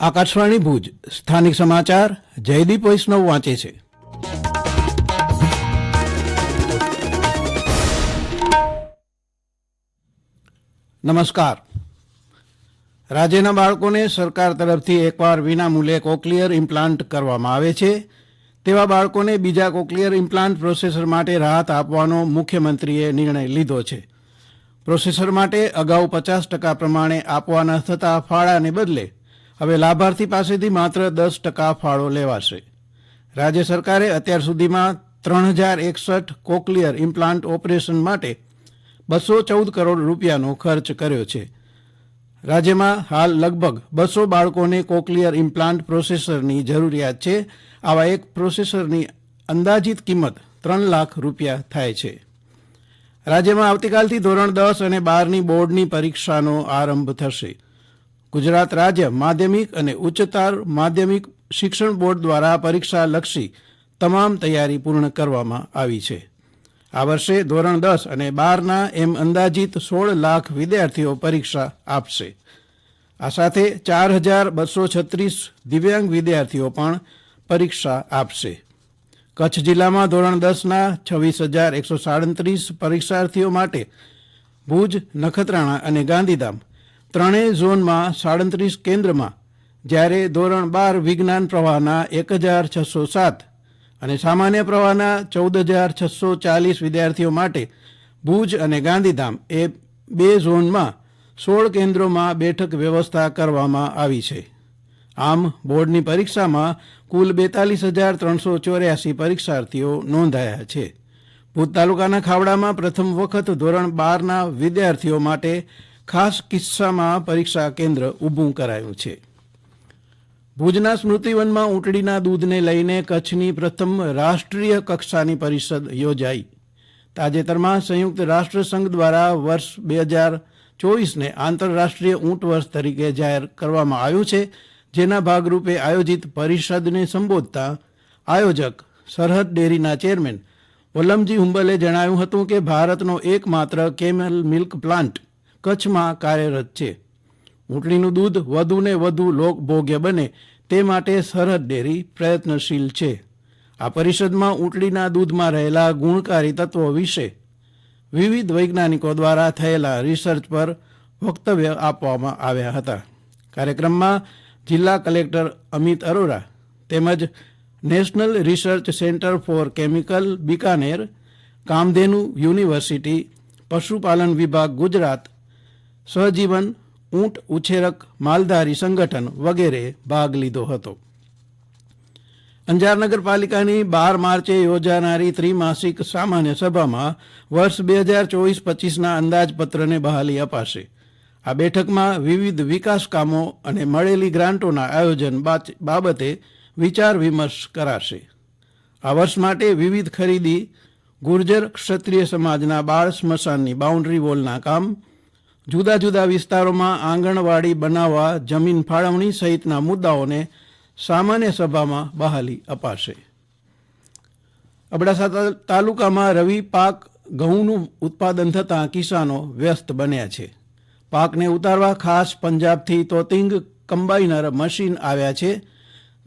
આકાશવાણી ભુજ, સ્થાનિક સમાચાર, જયદીપ વૈષ્ણવ વાંચે છે. નમસ્કાર. રાજ્યના બાળકોને સરકાર તરફથી એકવાર વિનામૂલ્યે કોકલિયર ઇમ્પ્લાન્ટ કરવામાં આવે છે. તેવા બાળકોને બીજા કોકલિયર ઇમ્પ્લાન્ટ પ્રોસેસર માટે રાહત આપવાનો મુખ્યમંત્રીએ નિર્ણય લીધો છે. પ્રોસેસર માટે અગાઉ પચાસ ટકા પ્રમાણે આપવાના થતા ફાળાને બદલે હવે લાભાર્થી પાસેથી માત્ર દસ ટકા ફાળો લેવાશે. રાજ્ય સરકારે અત્યાર સુધીમાં ત્રણ હજાર એકસઠ કોકલિયર ઇમ્પ્લાન્ટ ઓપરેશન માટે બસો ચૌદ કરોડ રૂપિયાનો ખર્ચ કર્યો છે. રાજ્યમાં હાલ લગભગ બસો બાળકોને કોકલિયર ઇમ્પ્લાન્ટ પ્રોસેસરની જરૂરિયાત છે. આવા એક પ્રોસેસરની અંદાજિત કિંમત ત્રણ લાખ રૂપિયા થાય છે. રાજ્યમાં આવતીકાલથી ધોરણ દસ અને બારની બોર્ડની પરીક્ષાનો આરંભ થશે. ગુજરાત રાજ્ય માધ્યમિક અને ઉચ્ચતર માધ્યમિક શિક્ષણ બોર્ડ દ્વારા પરીક્ષા લક્ષી તમામ તૈયારી પૂર્ણ કરવામાં આવી છે. આ વર્ષે ધોરણ દસ અને બારના એમ અંદાજિત સોળ લાખ વિદ્યાર્થીઓ પરીક્ષા આપશે. આ સાથે ચાર હજાર બસો છત્રીસ દિવ્યાંગ વિદ્યાર્થીઓ પણ પરીક્ષા આપશે. કચ્છ જિલ્લામાં ધોરણ દસના છવ્વીસ હજાર એકસો સાડત્રીસ પરીક્ષાર્થીઓ માટે ભુજ, નખત્રાણા અને ગાંધીધામ ત્રણેય ઝોનમાં સાડત્રીસ કેન્દ્રમાં, જ્યારે ધોરણ બાર વિજ્ઞાન પ્રવાહના એક હજાર છસો સાત અને સામાન્ય પ્રવાહના ચૌદ હજાર છસો ચાલીસ વિદ્યાર્થીઓ માટે ભુજ અને ગાંધીધામ એ બે ઝોનમાં સોળ કેન્દ્રોમાં બેઠક વ્યવસ્થા કરવામાં આવી છે. આમ, બોર્ડની પરીક્ષામાં કુલ બેતાલીસ હજાર ત્રણસો ચોર્યાસી પરીક્ષાર્થીઓ નોંધાયા છે. ભુજ તાલુકાના ખાવડામાં પ્રથમ વખત ધોરણ બારના વિદ્યાર્થીઓ માટે ખાસ કિસ્સામાં પરીક્ષા કેન્દ્ર ઊભું કરાયું છે. ભુજના સ્મૃતિવનમાં ઊંટડીના દૂધને લઈને કચ્છની પ્રથમ રાષ્ટ્રીય કક્ષાની પરિષદ યોજાઈ. તાજેતરમાં સંયુક્ત રાષ્ટ્રસંઘ દ્વારા વર્ષ બે હજાર ચોવીસને આંતરરાષ્ટ્રીય ઊંટ વર્ષ તરીકે જાહેર કરવામાં આવ્યું છે, જેના ભાગરૂપે આયોજિત પરિષદને સંબોધતા આયોજક સરહદ ડેરીના ચેરમેન વલ્લમજી હુંબલે જણાવ્યું હતું કે ભારતનો એકમાત્ર કેમલ મિલ્ક પ્લાન્ટ કચ્છમાં કાર્યરત છે. ઊંટડીનું દૂધ વધુને વધુ લોકભોગ્ય બને તે માટે સરહદ ડેરી પ્રયત્નશીલ છે. આ પરિષદમાં ઊંટડીના દૂધમાં રહેલા ગુણકારી તત્વો વિશે વિવિધ વૈજ્ઞાનિકો દ્વારા થયેલા રિસર્ચ પર વક્તવ્ય આપવામાં આવ્યા હતા. કાર્યક્રમમાં જિલ્લા કલેક્ટર અમિત અરોરા તેમજ national research centre for chemical Bikaner, Kamdhenu university, પશુપાલન વિભાગ ગુજરાત સહજીવન, ઊંટ, ઉછેરક, માલધારી સંગઠન વગેરે ભાગ લીધો હતો. અંજાર નગરપાલિકાની બાર માર્ચે યોજાનારી ત્રિમાસિક સામાન્ય સભામાં વર્ષ બે હજાર ચોવીસ પચીસના અંદાજપત્રને બહાલી અપાશે. આ બેઠકમાં વિવિધ વિકાસ કામો અને મળેલી ગ્રાન્ટોના આયોજન બાબતે વિચાર વિમર્શ કરાશે. આ વર્ષ માટે વિવિધ ખરીદી, ગુર્જર ક્ષત્રિય સમાજના બાળ સ્મશાનની બાઉન્ડ્રી વોલના કામ જુદા જુદા વિસ્તારોમાં આંગણવાડી બનાવવા, જમીન ફાળવણી સહિતના મુદ્દાઓને સામાન્ય સભામાં બહાલી અપાશે. અબડાસા તાલુકામાં રવિ પાક ઘઉંનું ઉત્પાદન થતાં કિસાનો વ્યસ્ત બન્યા છે. પાકને ઉતારવા ખાસ પંજાબથી તોતિંગ કમ્બાઇનર મશીન આવ્યા છે.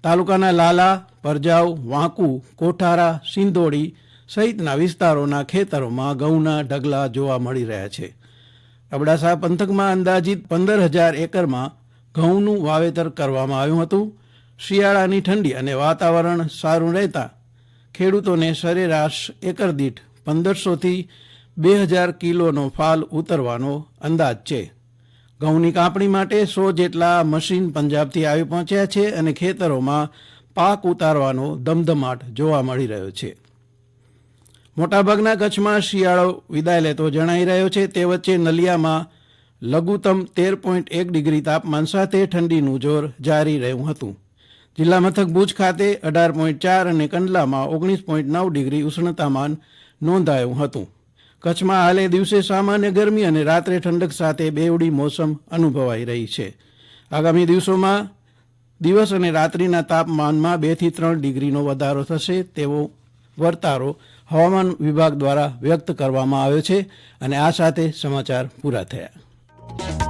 તાલુકાના લાલા પરજાવ વાંકુ, કોઠારા, સિંધોડી સહિતના વિસ્તારોના ખેતરોમાં ઘઉંના ઢગલા જોવા મળી રહ્યા છે. અબડાસા પંથકમાં અંદાજિત પંદર હજાર એકરમાં ઘઉંનું વાવેતર કરવામાં આવ્યું હતું. શિયાળાની ઠંડી અને વાતાવરણ સારું રહેતા ખેડૂતોને સરેરાશ એકર દીઠ પંદરસોથી બે હજાર કિલોનો ફાલ ઉતરવાનો અંદાજ છે. ઘઉંની કાપણી માટે સો જેટલા મશીન પંજાબથી આવી પહોંચ્યા છે અને ખેતરોમાં પાક ઉતારવાનો ધમધમાટ જોવા મળી રહ્યો છે. મોટાભાગના કચ્છમાં શિયાળો વિદાય લેતો જણાઈ રહ્યો છે. તે વચ્ચે નલિયામાં લઘુત્તમ તેર પોઈન્ટ એક ડિગ્રી તાપમાન સાથે ઠંડીનું જોર જારી રહ્યું હતું. જિલ્લા મથક ભુજ ખાતે અઢાર પોઈન્ટ ચાર અને કંડલામાં ઓગણીસ પોઈન્ટ નવ ડિગ્રી ઉષ્ણતામાન નોંધાયું હતું. કચ્છમાં હાલે દિવસે સામાન્ય ગરમી અને રાત્રે ઠંડક સાથે બેવડી મોસમ અનુભવાઈ રહી છે. આગામી દિવસોમાં દિવસ અને રાત્રિના તાપમાનમાં બેથી ત્રણ ડિગ્રીનો વધારો થશે તેવો વર્તારો હવામાન વિભાગ દ્વારા વ્યક્ત કરવામાં આવ્યો છે અને આ સાથે સમાચાર પૂરા થયા.